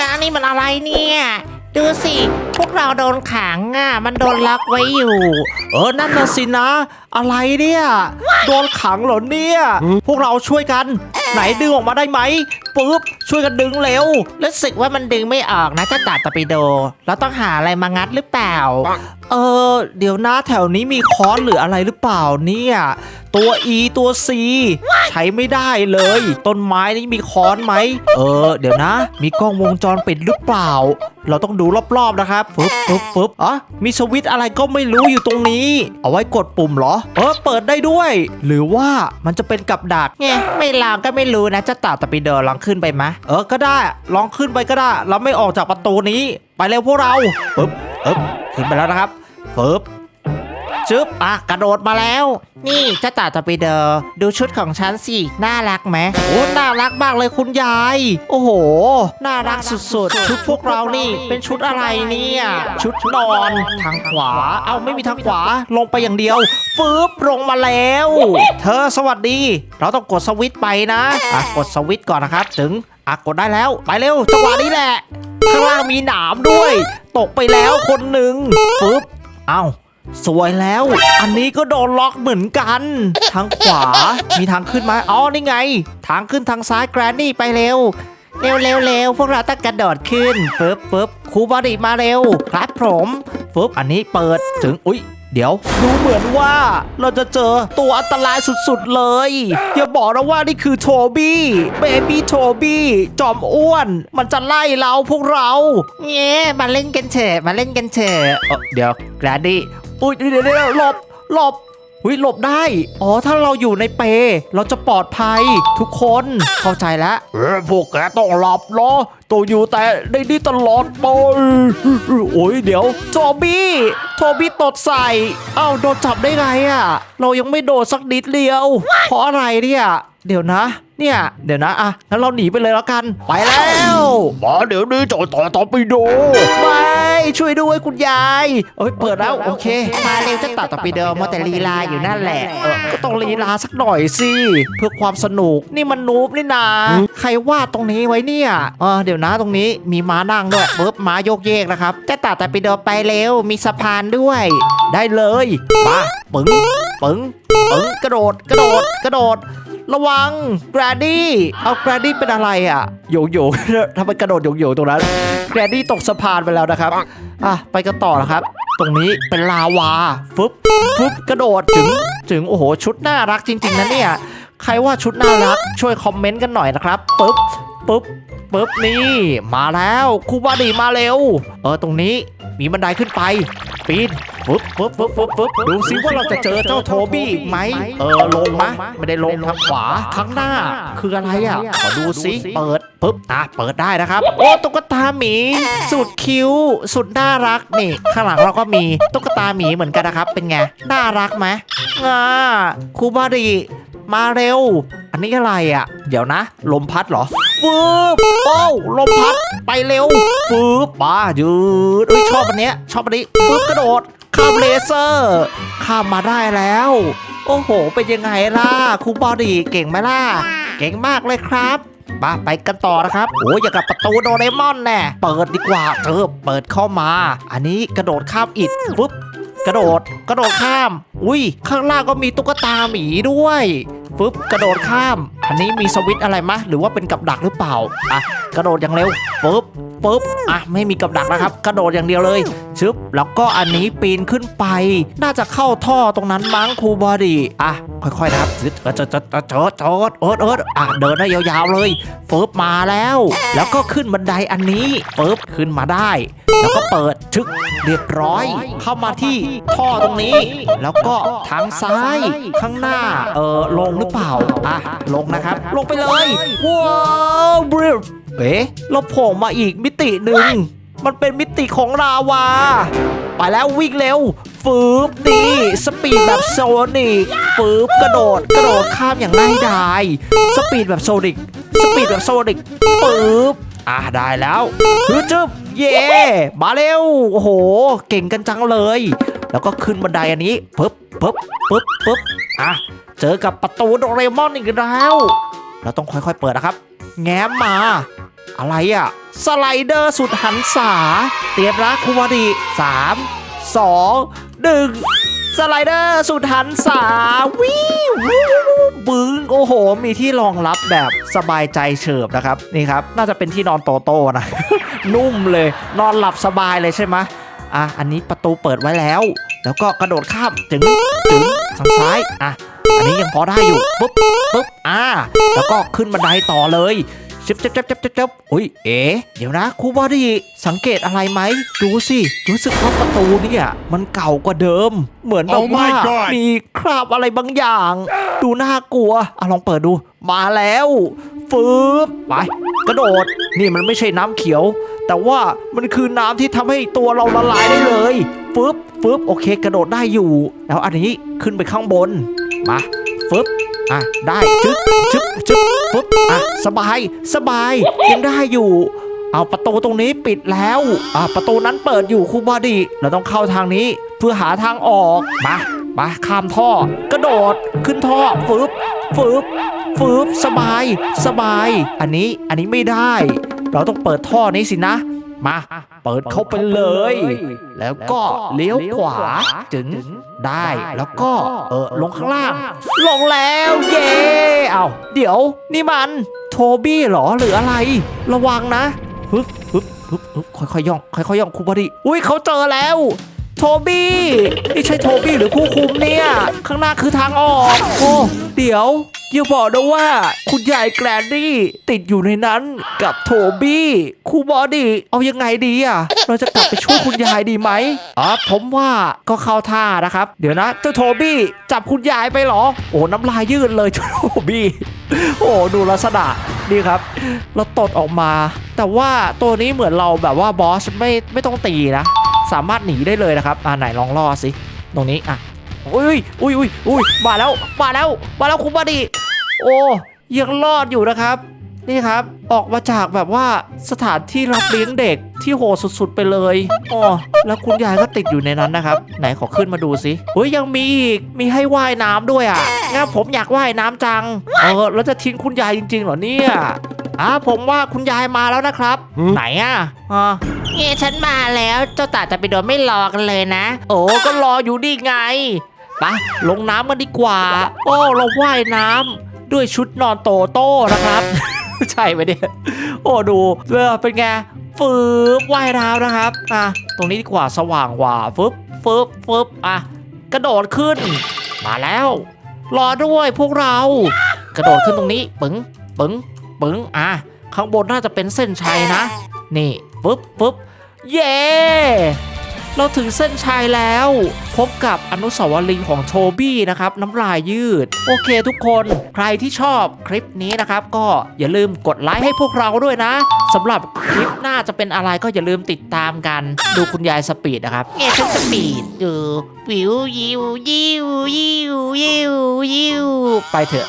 งานนี่มันอะไรเนี่ย ดูสิ พวกเราโดนขังอะ มันโดนล็อกไว้อยู่ เออ นั่นน่ะสินะ อะไรเนี่ย โดนขังเหรอเนี่ย พวกเราช่วยกัน ไหนดึงออกมาได้ไหมปุ๊บช่วยกันดึงเร็วรู้สึกว่ามันดึงไม่ออกนะเจ้าตาตะปิโด เราต้องหาอะไรมางัดหรือเปล่า เออ เดี๋ยวนะแถวนี้มีค้อนหรืออะไรหรือเปล่าเนี่ยตัว E ตัว C ใช้ไม่ได้เลย ต้นไม้นี่มีค้อนไหม เออ เดี๋ยวนะ มีกล้องวงจรปิดหรือเปล่า เราต้องดูรอบๆนะครับฟึบฟึบฟึบอ๋อมีสวิตช์อะไรก็ไม่รู้อยู่ตรงนี้ เอาไว้กดปุ่มเหรอ เออ เปิดได้ด้วย หรือว่ามันจะเป็นกับดักเนี่ยไม่ลองก็ไม่รู้นะเจ้าตาตะปิโดลองขึ้นไปไหมเออก็ได้ลองขึ้นไปก็ได้ เราไม่ออกจากประตูนี้ไปเร็วพวกเราปึ๊บปึ๊บขึ้นไปแล้วนะครับปึ๊บ ชึบอะกระโดดมาแล้ว นี่เจ้าตาตะปิโดดูชุดของฉันสิ น่ารักไหมโอ้น่ารักมากเลยคุณยาย โอ้โห น่ารักสุดๆ ชุดพวกเรานี่เป็นชุดอะไรเนี่ย ชุดนอนทางขวา เอาไม่มีทางขวาลงไปอย่างเดียวฟืบลงมาแล้ว เธอสวัสดี เราต้องกดสวิตช์ไปนะอะกดสวิตช์ก่อนนะครับ ถึงอะกดได้แล้วไปเร็วจังหวะนี้แหละข้างล่างมีหนามด้วย ตกไปแล้วคนหนึ่งฟืบเอ้า สวยแล้ว อันนี้ก็โดนล็อกเหมือนกัน ทางขวา มีทางขึ้นไหมอ๋อ นี่ไง ทางขึ้นทางซ้ายแกรนนี่ไปเร็ว เร็วเร็วเร็วพวกเราต้องกระโดดขึ้นปึ๊บปึ๊บครูบอดี้มาเร็ว ครับผมปึ๊บอันนี้เปิดถึง อุ๊ย เดี๋ยว ดูเหมือนว่าเราจะเจอตัวอันตรายสุดๆเลย อย่าบอกนะว่านี่คือโทบี้เบบี้โทบี้จอมอ้วน มันจะไล่เราพวกเราเย้มาเล่นกันเถอะมาเล่นกันเถอะเออเดี๋ยวแกรนดี้ อุ้ยเดี๋ยวเดี๋ยวเดี๋ยวหลบหลบอุ้ยหลบได้ อ๋อ ถ้าเราอยู่ในเป เราจะปลอดภัยทุกคน เข้าใจแล้ว เออพวกแกต้องหลับเหรอตัวอยู่แต่ในนี้ตลอดไปโอ้ยเดี๋ยว โทบี้ โทบี้ตดใส่ เอ้าโดนจับได้ไงอะเรายังไม่โดนสักนิดเดียว เพราะอะไรเนี่ย เดี๋ยวนะ เนี่ย เดี๋ยวนะอะงั้นเราหนีไปเลยแล้วกัน ไปแล้ว มาเดี๋ยวนี้จอต่อต่อไปดูไม่ ช่วยด้วยคุณยายเอ้ยเปิดแล้วโอเค มาเร็วเจ้าตาตะปิโดมาแต่ลีลาอยู่นั่นแหละเออก็ต้องลีลาสักหน่อยสิเพื่อความสนุกนี่มันนูบนี่นาใครวาดตรงนี้ไว้เนี่ยเออเดี๋ยวนะตรงนี้มีม้านั่งด้วยปึ๊บม้าโยกเยกนะครับเจ้าตาตะปิโดไปเร็วมีสะพานด้วย ได้เลยมาปึ๋งปึ๋งปึ๋งกระโดดกระโดดกระโดด ระวังแกรดี้เอาแกรดี้เป็นอะไรอะโยโย่ทำไมกระโดดโยโย่ตรงนั้นแกรดี้ตกสะพานไปแล้วนะครับอะไปกันต่อนะครับ ตรงนี้เป็นลาวาฟึบฟึบกระโดดถึงถึงโอ้โหชุดน่ารักจริง ๆนะเนี่ยใครว่าชุดน่ารักช่วยคอมเมนต์กันหน่อยนะครับปึ๊บปึ๊บปึ๊บนี่ มาแล้วครูบาดีมาเร็ว เออตรงนี้มีบันไดขึ้นไป ปีนปึ๊บปึ๊บปึ๊บปึ๊บปึ๊บดูซิว่าเราจะเจอเจ้าโทบี้อีกไหม เออลงมะ ไม่ได้ลงทางขวาข้างหน้า คืออะไรอะขอดูซิเปิดปึ๊บอะเปิดได้นะครับ โอ้ตุ๊กตาหมี สุดคิ้ว สุดน่ารักนี่ข้างหลังเราก็มีตุ๊กตาหมีเหมือนกันนะครับ เป็นไงน่ารักไหมอ่าครูบาดี มาเร็ว อันนี้อะไรอะ เดี๋ยวนะ ลมพัดเหรอฟืบโอ้ลมพัดไปเร็วฟืบป้ายืดเอ้ยชอบอันเนี้ยชอบอันนี้ฟืบกระโดดข้ามเลเซอร์ข้ามมาได้แล้ว โอ้โห เป็นยังไงล่ะครูบอดี้เก่งไหมล่ะ เก่งมากเลยครับมาไปกันต่อนะครับ โอ้ยอย่างกับประตูโดเรมอนแน่ เปิดดีกว่าเออเปิดเข้ามา อันนี้กระโดดข้ามอิฐฟึบ กระโดดกระโดดข้าม อุ้ยข้างล่างก็มีตุ๊กตาหมีด้วยฟึบกระโดดข้าม อันนี้มีสวิตอะไรมะหรือว่าเป็นกับดักหรือเปล่าอะกระโดดอย่างเร็วฟึ๊บ ปึ๊บอะไม่มีกับดักนะครับ กระโดดอย่างเดียวเลยชึบแล้วก็อันนี้ปีนขึ้นไป น่าจะเข้าท่อตรงนั้นมั้งครูบอดี้อะค่อยๆนะครับจดจดจดจดจดจดเอิร์ดเอิร์ดอะเดินได้ยาวๆเลยฟึบมาแล้ว แล้วก็ขึ้นบันไดอันนี้ปึ๊บขึ้นมาได้ แล้วก็เปิดชึกเรียบร้อย เข้ามาที่ท่อตรงนี้ แล้วก็ทางซ้ายข้างหน้าเออลงหรือเปล่าอะลงนะครับ ลงไปเลยว้าวบริฟ เอ๊ะเราโผล่มาอีกมิติหนึ่ง มันเป็นมิติของลาวา ไปแล้ววิ่งเร็ว ฟืบดีสปีดแบบโซนิกฟืบกระโดด กระโดดข้ามอย่างง่ายดายสปีดแบบโซนิกสปีดแบบโซนิกปึ๊บอะได้แล้วฮึจึบเย่มาเร็ว โอ้โห เก่งกันจังเลย แล้วก็ขึ้นบันไดอันนี้ปึ๊บปึ๊บปึ๊บปึ๊บอะเจอกับประตูโดเรมอนอีกแล้ว เราต้องค่อยๆเปิดนะครับ แง้มมา อะไรอะสไลเดอร์สุดหันษา เตรียมนะครูบอดีสามสองหนึ่งสไลเดอร์สุดหันษาวิวบึ้งโอ้โห มีที่รองรับแบบสบายใจเฉิบนะครับ นี่ครับ น่าจะเป็นที่นอนโตโต้นะ นุ่มเลย นอนหลับสบายเลยใช่ไหมอะ อันนี้ประตูเปิดไว้แล้ว แล้วก็กระโดดข้ามถึงถึงทางซ้าย อะ อันนี้ยังพอได้อยู่ปุ๊บปุ๊บอ่า แล้วก็ขึ้นบันไดต่อเลยจับจับจับจับจับจับอุ้ยเอ๋เดี๋ยวนะครูบอดี้สังเกตอะไรไหมดูสิรู้สึกว่าประตูเนี่ยมันเก่ากว่าเดิม เหมือนแบบ Oh my ว่า God มีคราบอะไรบางอย่าง ดูน่ากลัวอะลองเปิดดูมาแล้วฟืบไปกระโดดนี่มันไม่ใช่น้ำเขียว แต่ว่ามันคือน้ำที่ทำให้ตัวเราละลายได้เลยฟึบฟึบโอเค กระโดดได้อยู่ แล้วอันนี้ขึ้นไปข้างบน มาฟึบอะได้จึ๊บจึ๊บจึ๊บฟึบอะสบายสบายยังได้อยู่ เอาประตูตรงนี้ปิดแล้วอะประตูนั้นเปิดอยู่ครูบอดีเราต้องเข้าทางนี้เพื่อหาทางออกมามาข้ามท่อกระโดดขึ้นท่อฟึบฟึบฟึบสบาย สบาย อันนี้อันนี้ไม่ได้ เราต้องเปิดท่อนี้สินะ มา เปิดเข้าไปเลย แล้วก็เลี้ยวขวาถึงได้แล้วก็เออลงข้างล่าง ลงแล้วเย้เอาเดี๋ยวนี่มันโทบี้เหรอหรืออะไร ระวังนะฮึบฮึบฮึบฮึบค่อยๆย่องค่อยๆย่องครูบอดีอุ้ยเขาเจอแล้วโทบี้นี่ใช่โทบี้หรือผู้คุมเนี่ย ข้างหน้าคือทางออก โอ้ เดี๋ยว อย่าบอกนะว่า คุณยายแกรนดี้ติดอยู่ในนั้นกับโทบี้ครูบอดี้เอายังไงดีอะ เราจะกลับไปช่วยคุณยายดีไหมอ๋อผมว่าก็เข้าท่านะครับ เดี๋ยวนะ เจ้าโทบี้จับคุณยายไปเหรอ โอ้น้ำลายยืดเลยเจ้าโทบี้โอ้ดูลักษณะนี่ครับ เราตดออกมา แต่ว่าตัวนี้เหมือนเราแบบว่าบอสไม่ไม่ต้องตีนะ สามารถหนีได้เลยนะครับอ่าไหนลองล่อสิตรงนี้อะอุ้ยอุ้ยอุ้ยอุ้ยมาแล้ว มาแล้ว มาแล้วคุณบอดี โอ้ยังรอดอยู่นะครับ นี่ครับออกมาจากแบบว่าสถานที่รับเลี้ยงเด็กที่โหดสุดๆไปเลยอ๋อแล้วคุณยายก็ติดอยู่ในนั้นนะครับ ไหนขอขึ้นมาดูสิเฮ้ยยังมีอีกมีให้ว่ายน้ำด้วยอะงั้นผมอยากว่ายน้ำจังเออแล้วจะทิ้งคุณยายจริงๆเหรอเนี่ยอ่าผมว่าคุณยายมาแล้วนะครับ ไหนอะอ่าเอ้ฉันมาแล้วเจ้าตาจะไปโดนไม่รอกันเลยนะ โอ้ก็รออยู่ดีไงไปลงน้ำกันดีกว่า โอ้เราว่ายน้ำ ด้วยชุดนอนโตโต้นะครับ ใช่ไหมเนี่ยโอ้ดูเออเป็นไงฟืบว่ายน้ำนะครับอะตรงนี้ดีกว่าสว่างกว่าฟึบฟึบฟึบอะกระโดดขึ้น มาแล้ว รอด้วยพวกเรา กระโดดขึ้นตรงนี้ปึ๋งปึ๋งปึ๋งอะข้างบนน่าจะเป็นเส้นชัยนะ นี่ปึ๊บปึ๊บเย้ เราถึงเส้นชัยแล้ว พบกับอนุสาวรีย์ของโทบี้นะครับ น้ำลายยืด โอเคทุกคนใครที่ชอบคลิปนี้นะครับ ก็อย่าลืมกดไลค์ให้พวกเราด้วยนะสำหรับคลิปหน้าจะเป็นอะไรก็อย่าลืมติดตามกัน ดูคุณยายสปีดนะครับเอ้ฉันสปีดอยู่วิวยิวยิวยิวยิวยิวไปเถอะ